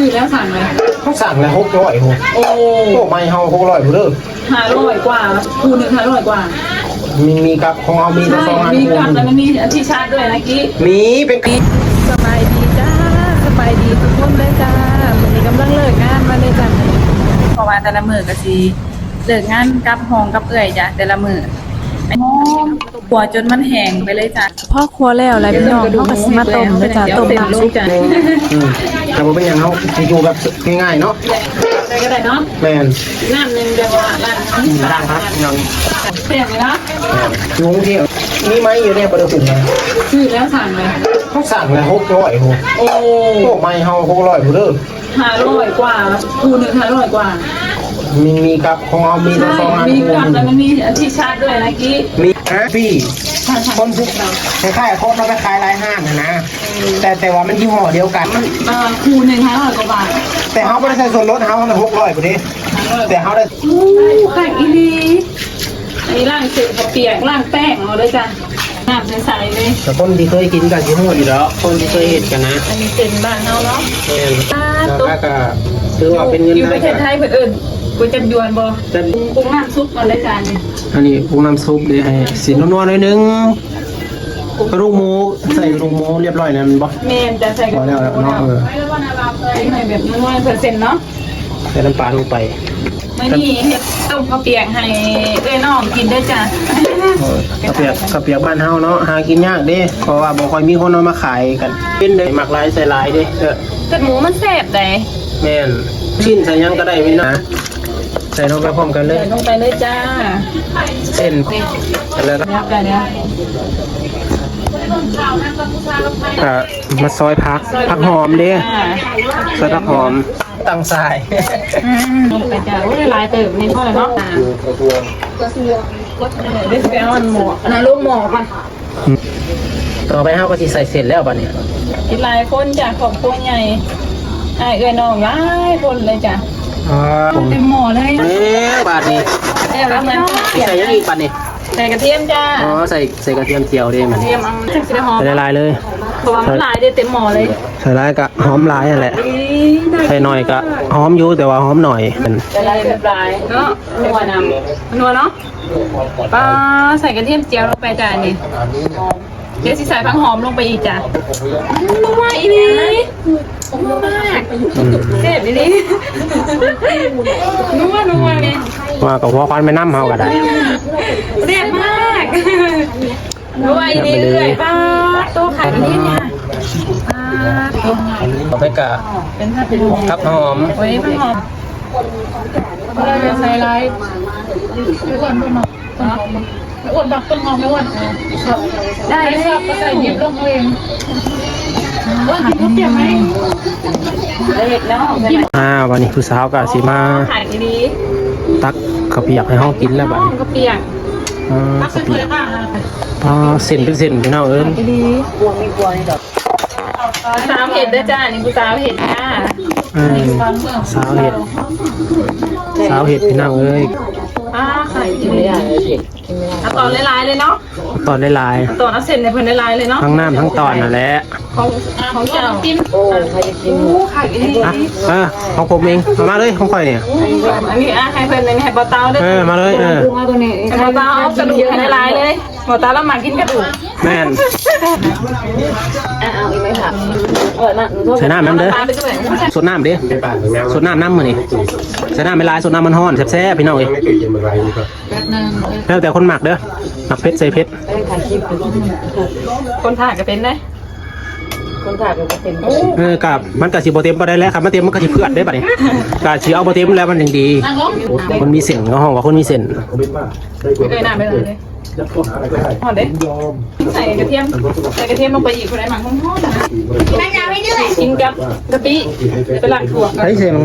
ซื้อแล้วสั่งเลยเขาสั่งแล้วหกร้อยโหโอ้โอ้ไม่เฮาหกร้อยผู้เด้อห้าร้อยกว่าคูหนึ่งห้าร้อยกว่า มีมีกับของเรามีแต่ใช่สองอันมีคูกับแล้วมันมีที่ชาร์จด้วยนะกี้มีเป็นปีสบายดีจ้าสบายดีทุกคนเลยจ้าวันนี้กำลังเลิกงานมาเลยจ้าเพราะว่าแต่ละมือก็สิเลิกงานกับห้องกับเอื่อยจ้ะแต่ละมือ หัวจนมันแห้งไปเลยจ้ะพ่อครัวแล้วอะไรพี่น้องเขาก็สิมาต้มเลยจ้ะต้มน้ำซุปจ้ะอืมแต่ว่าเป็นอย่างเขาจะอยู่แบบง่ายๆเนาะได้ก็ได้เนาะแมนน้ำหนึ่งเดียวละล้างมาดังครับยังเปลี่ยนเลยนะอยู่กรุงเทพมีไหมอยู่เนี่ยประเดี๋ยวผมนะซื้อแล้วสั่งเลยเขาสั่งแล้วหกร้อยโหโอ้โอ้ไม่เฮาหกร้อยผู้เด้อห้าร้อยกว่าคูหนึ่งห้าร้อยกว่า มีมีกับของเรามีแต่ใช่สองอันมีคูกับแล้วมันมีที่ชาร์จด้วยนะกี้มีฮะพี่คนที่คล้ายๆคนเราไปขายรายห้างนะนะ แต่แต่ว่ามันยี่ห้อเดียวกันมันเอ่อคูหนึ่งห้าร้อยกว่าบาทแต่เขาไม่ได้ใส่ส่วนลดเขาหกร้อยผู้เด้แต่เขาได้อู้ไข่อีลีอันนี้ล่างเสร็จกับเปียกล่างแป้งเอาเลยจ้ะน้ำใสๆเลยแต่คนที่เคยกินกันที่ห้ออยู่แล้วคนที่เคยเห็นกันนะอันนี้เป็นบ้านเราเนาะแม่นแล้วก็ถือว่าเป็นเงินอยู่ไทปยระเทศไทยเพื่อน เอิญกูจะยวนบ่จะปรุงน้ำซุปมาเลยจ้ะนี่อันนี้ปรุงน้ำซุปเลยให้สีนัวๆหน่อยนึงกระดูกหมูใส่กระดูกหมูเรียบร้อยแล้วมันบ่ เมนจะใส่กับพอแล้วเนาะเออปรุงให้แบบน้อยๆเปอร์เซ็นต์เนาะใส่น้ำปลาลงไปไม่นี่เฮ็ดต้มข้าวเปียกให้เอ้ยน้องกินด้วยจ้ะเออกระเปียกกระเปียกบ้านเฮาเนาะหากินยากเด้เพราะว่าบ่ค่อยมีคนเอามาขายกันเป็นได้หมักหลายใส่หลายเด้เออ แต่หมูมันแซ่บได้แม่นชิ้นใส่หยังก็ได้พี่นะ ใส่ลงไปพร้อมกันเลย ใส่ลงไปเลยจ้า เส้นแล้วก็เดี๋ยวกันเดี๋ยวอะมาซอยพักผักหอมเด้อ่าซอยผักหอมตั้งทรายลงไปจ้าโอ้ยลายเติบนี่เท่าไหร่เนาะอ่าเดี๋ยวสิไปเอาอันหมออันนั้นลูกหมอก่อนต่อไปเฮาก็สิใส่เสร็จแล้วบัดนี้กินหลายคนจ้ะขอบคุณใหญ่ไอ้ายเอ้ยน้องหลายคนเลยจ้ะอ๋อ เต็มหม้อเลยนี่บาดนี้เอ้ยแล้วมันใส่ยังอีกบัดนี้ใส่กระเทียมจ้า อ๋อใส่ใส่กระเทียมเจียวเด้มันกระเทียมเอาจังสิได้หอมใส่ลายๆเลยเพราะว่ามันหลายเด้เต็มหม้อเลย ใส่ลายก็หอมหลายนั่นแหละอีได้ใส่หน่อยก็หอมอยู่แต่ว่าหอมหน่อยมันจะลายแบบลายเนาะนัวนำนัวเนาะปลาใส่กระเทียมเจียวลงไปจ้ะนี่ เดี๋ยวสิใส่ผักหอมลงไปอีกจ้ะนัวอีนี่นัวมากเจ็บอีนี่นัวนัวเนี่ยว่าก็พอควันไปน้ำเฮาก็ได้เจ็บมากนัวอีนี่เอื่อยป้าโตขาดอีนี่เนี่ยป้าโตต่อไปก็เป็นถ้าเป็นทับหอมโอ้ยผักหอมเราจะใส่ลายไม่อ้วน ไม่หอมไม่อ้วนบักต้นหอมไม่อ้วนได้ชอบก็ใส่หยิบลงเองว่ากินข้าวเปียกไหมเด็กแล้วใช่ไหมอ่าวันนี้ผู้สาวก็สิมาขายดีตักข้าวเปียกให้เฮากินแล้วบัดนี้ข้าวเปียกอ่าตักข้าวเสร็เปียจกค่ะอ่าเส้นเป็นเส้นพี่น้องเอิ้นดีสาวเห็ดด้วยจ้า นี่กูสาวเห็ดจ้าอืมสาวเห็ดสาวเห็ดพี่น้องเอ้ย อ่าขายดีเลยอะเอาตอนลายๆเลยเนาะตอนหลายตอนเอาเส้นในเพิ่นลายๆเลยเนาะๆทั้งน้ำทั้งตอนนั่นแหละของของเจ้าจิ้มโอ้ใครจะกินขายดีอะเออของผมเองเอามาเลยของข่อยเนี่ยอันนี้อะให้เพิ่นเลยให้บ่เตาเด้เออมาเลยเออ ให้บ่เตาเอากระดูกให้ลายๆเลยบ่เตาแล้วมากินกระดูก แม่นอะเอาอีกไหมครับเออนั่นใส่น้ำน้ำเด้อตามไปด้วยสดน้ำเด้สดน้ำน้ำมือนี่ใส่น้ำไม่ลายสดน้ำมันห้อนแซ่บๆพี่น้องเอ้ยแล้วแต่คนหมักเด้อหมักเผ็ดใส่เผ็ดคนถ่ายก็เป็นได้ คนถ่ายก็เป็นโอ้เออกับมันกะสิบ่เต็มบ่ได้แล้วครับมันเต็มมันก็สิเพื่อนได้บัดนี้กะสิเอาบ่เต็มแล้วมันยังดีนั่งลงคนมีเส้นก็ห้องว่าคนมีเส้นเอ้ยน้ำไปเลยหอดเด้ใส่กระเทียมใส่กระเทียมลงไปอีกคนไหนหมักหอมๆนะมันจะไม่ดื้อกินกับกะปิไปล้างถั่วไอ้เส้นมัน